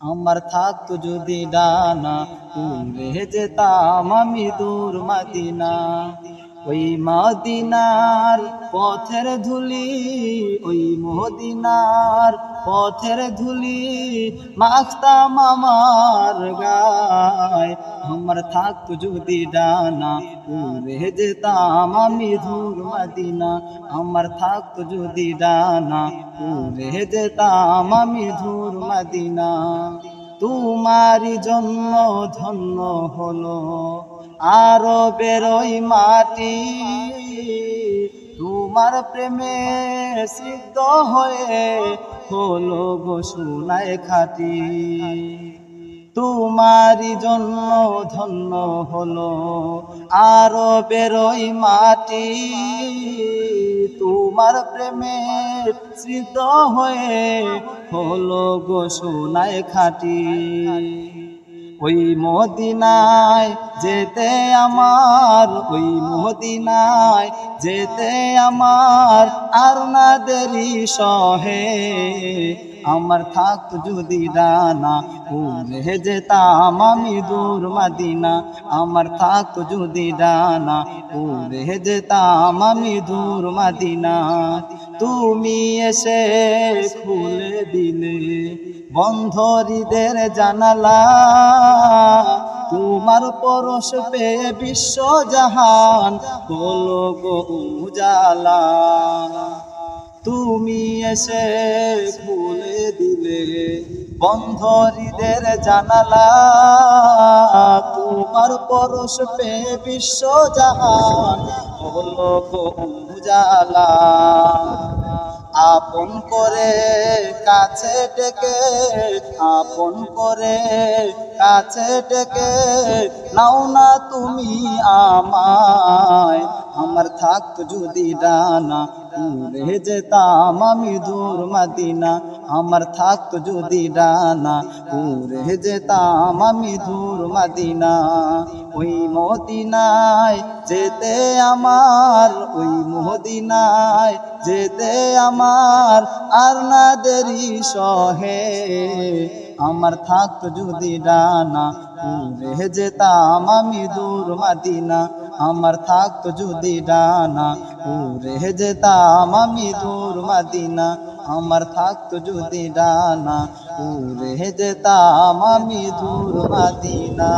আমার থাকতো যদি ডানা উড়ে যেতাম আমি দূর মাদিনা। ওই মদিনার পথের ধুলি, ওই মদিনার পথের ধুলি মাখতাম আমার গায়। আমার থাকতো যদি ডানা, উড়ে যেতাম আমি দূর মাদিনা। আমার থাকতো যদি ডানা, উড়ে যেতাম আমি দূর মাদিনা। তোমারই জন্য ধন্য হলো আরও বেরোই মাটি। তোমার প্রেমে সিদ্ধ হয়ে হলো গো খাটি। তোমারই জন্য ধন্য হলো আরও বেরোই মাটি। তোমার প্রেমে স্মৃত হয়ে হলো গো সোনায় খাটি। ওই মদিনায় যেতে আমার, ওই মদিনায় যেতে আমার আর না দেরি সহে। আমার থাক যদি ডানা উড়ে যেতাম আমি দূর মাদিনা, আমার থাক যদি ডানা। উড়ে যেতাম আমি দূর মাদিনা, তুমি এসে খুলে দিলে বন্ধরীদের জানালা। তোমার পরশ পেয়ে বিশ্ব জাহান, বলো গো উজালা। তুমি এসে খুলে দিলে বন্ধরীদের জানালা, তোমার পরশ পে বিশ্ব জাহান গো উজালা। আপন করে কাছে ডেকে, আপন করে কাছে ডেকে, নাও না তুমি আমায়, আমার থাকতো যদি ডানা, উড়ে যেতাম আমি দূর মাদিনা। আমার থাকতো যদি ডানা উড়ে যেতাম আমি দূর মাদিনা। ওই মদিনায় যেতে আমার, ওই মদিনায় যেতে আমার আর না দেরি সহে। আমার থাকতো যদি ডানা উড়ে যেতাম আমি দূর মাদিনা। আমার থাকতো যদি ডানা উড়ে যেতাম আমি দূর মাদিনা। আমার থাকতো যদি ডানা উড়ে যেতাম আমি দূর মাদিনা।